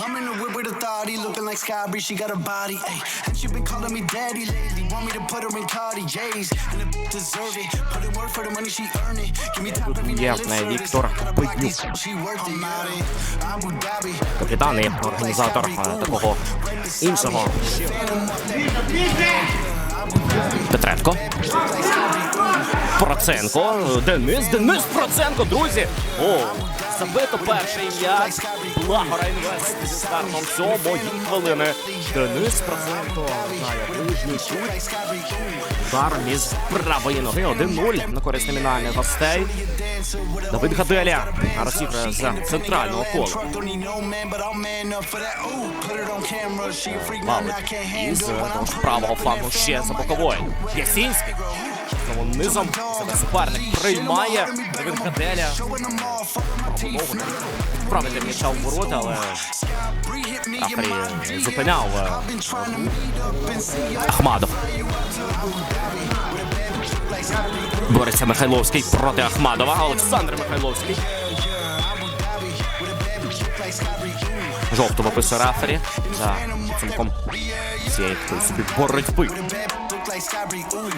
I'm in the whip with authority, looking like Sky Bree, she got a body, ayy. And she been calling me daddy lately, want me to put her in Cartier's, and the deserve it. Put in work for the money she earn it. Give me every є night, lip в. Віктор she worth it. I'm out in Abu Dhabi. Капітан і організатор е, такого іншого. Петренко. Проценко. Денис. Денис Проценко, друзі. О, забито перший м'яч. Благо Райнвест зі стартом сьомої хвилини. Денис Проценко знає ближній шут. Удар із правої ноги 1-0 на користь номінальних гостей. Давид Гаделя розіграє з центрального кола. Can't із того ж правого флангу ще за бокової. Ясінський. Знову низом. Суперник приймає. Давид Гаделя. showing them all, fuck my teeth. Правильно м'яча в ворота, але Рафері зупиняв е. Ахмадов. Бореться Михайловський проти Ахмадова. Олександр Михайловський. Жовту виписує Рафері за підсумком цієї боротьби. Look like Sky Bree, ooh.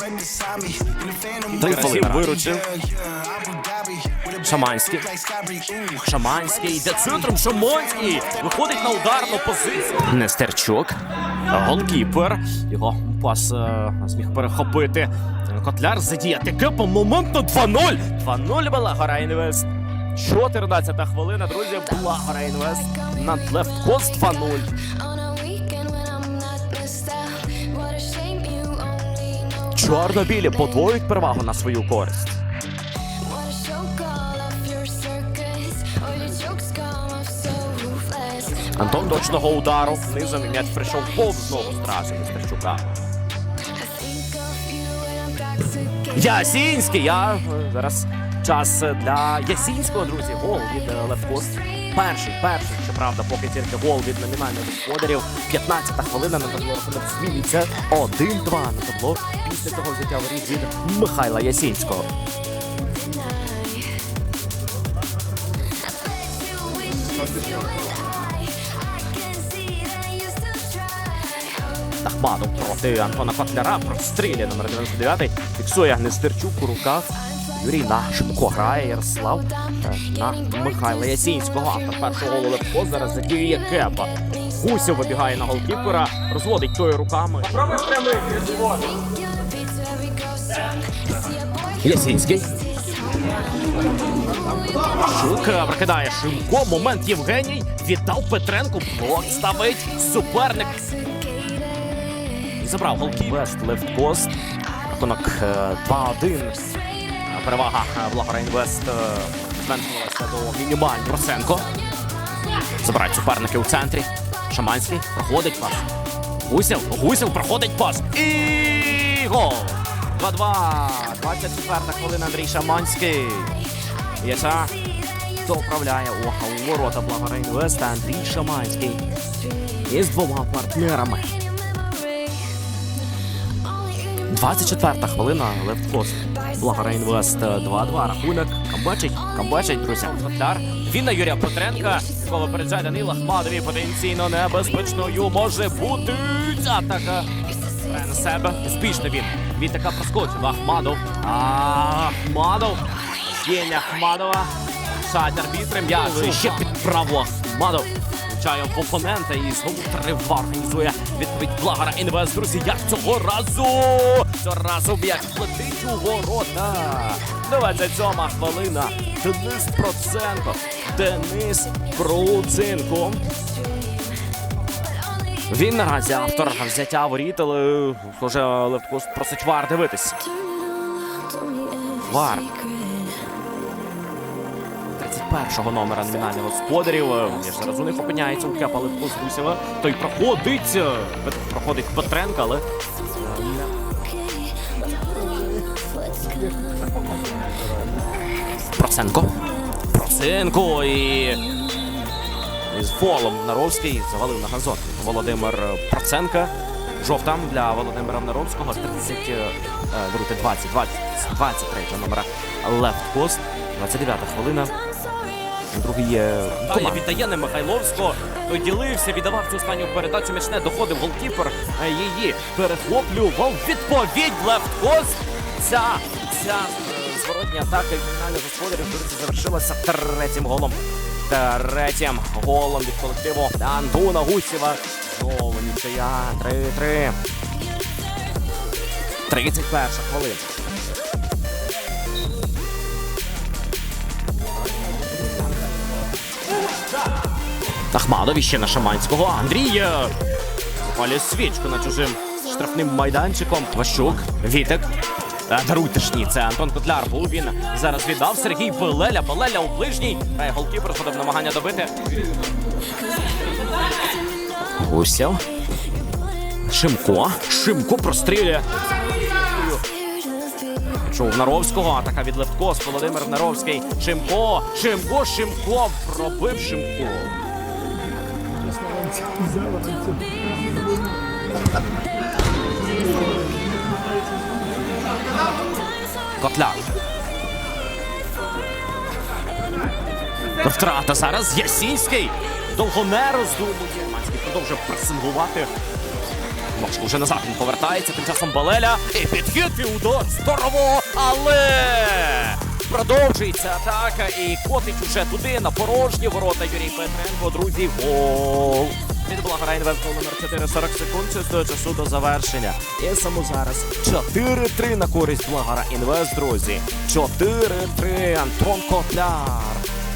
Right beside me. In the phantom, Три I'm хвилини виручив. Шаманський. Шаманський йде центром. Шаманський виходить на ударну позицію. Нестерчук. Голкіпер. Його пас е, зміг перехопити. Котляр задіяти кепом. Моментно 2-0. 2-0 Благора Інвест. 14 хвилина, друзі. Благора Інвест над лефткост 2-0. Чорно-білі подвоюють перевагу на свою користь. Антон точного удару. Низом і м'яч прийшов повз знову I'm toxic. Ясінський. Я е, зараз час для Ясінського, друзі. Гол від е, Левкост. Перший, перший, щоправда, поки тільки гол від номінальних господарів. 15-та хвилина на табло рахунок змінюється 1-2 на табло. Після того взяття воріт від Михайла Ясінського. Ахмадов проти Антона Котляра. Прострілює номер 99. Фіксує Нестерчук у руках. Юрій Нашенко грає Ярослав е, на Михайла Ясінського. Автор першого голу зараз задіює Кепа. Гусів вибігає на голкіпера, розводить тою руками. Ясінський. Шук е, прокидає Шимко. Момент Євгеній. Віддав Петренку. Блок ставить суперник. Забрав голки. Вест левткост. Рахунок е, 2-1. Перевага Благора Інвест зменшилася до мінімального. Просенко. Забирають суперники у центрі. Шаманський проходить пас. Гусів. Гусів проходить пас. І гол. 2-2. 24 хвилина Андрій Шаманський. Яса доправляє у ворота Благора Інвеста Андрій Шаманський. Із двома партнерами. 24 хвилина Левткост. Благора Інвест 2-2. Рахунок. Камбачить. Камбачить, друзі. Котляр. Він на Юрія Петренка. Якого випереджає Данила Ахмадові. Потенційно небезпечною може бути атака. На себе. Успішно він. Він така проскочив. Ахмадов. Ахмадов. Тінь Ахмадова. Шать арбітри. М'яч. Ще під право Ахмадов. Влучає в опонента і знову трива відповідь Благара Інвест. Друзі, як цього разу? Цього разу м'яч летить у ворота. 27 хвилина. Денис Проценко. Денис Проценко. Він наразі автор взяття воріт, але вже Левткос просить вар дивитись. Вар. 31-го номера номінальних господарів. Зараз у них опиняється у Кепа Левко з. Той проходить. е, Проходить Петренка, але. Проценко. Проценко і. З фолом Наровський завалив на газон. Володимир Проценка. Жовта для Володимира Наровського. 30, е, е, 20, 20, 23 номера Лефт Пост. 29 хвилина. Другий є команда. віддає на Михайловського. Той ділився, віддавав цю останню передачу. М'яч не доходив голкіпер. е, Її перехоплював. Відповідь левткост. Ця, ця зворотня атака кримінальних господарів друзі, завершилася третім голом. Третім голом від колективу Антона Гусєва. Знову нічия. 3-3. 31 хвилина. Ахмадові ще на Шаманського. Андрій е, запалює свічку над чужим штрафним майданчиком. Ващук, Вітик. Е, Даруйте ж це Антон Котляр був він. Зараз віддав Сергій Белеля. Белеля у ближній. Е, Голкіпер сходив намагання добити. Гусєв. Шимко. Шимко прострілює. Чув Наровського, атака від Левткос, Володимир Наровський. Шимко, Шимко, Шимко, пробив Шимко. Котляр. Втрата зараз Ясінський. Довго не роздумує. Манський продовжує пресингувати. Мошко вже назад він повертається, тим часом Балеля. І підхід і удар. Здорово! Але продовжується атака. І котить уже туди на порожні ворота Юрій Петренко. Друзі, гол. Від Благорайн Венко номер 4 40 секунд чи до часу до завершення. І само зараз 4-3 на користь Благора Інвест, друзі. 4-3. Антон Котляр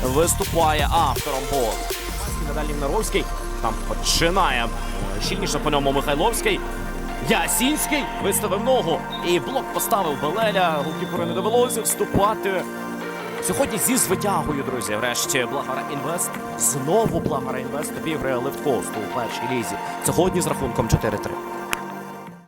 виступає автором голу. Надалі Наровський там починає щільніше по ньому Михайловський. Ясінський виставив ногу і блок поставив Белеля. Голкіперу не довелося вступати. Сьогодні зі звитягою, друзі. Врешті Благара Інвест. Знову Благара Інвест обіграє Левткост у першій лізі. Сьогодні з рахунком 4-3.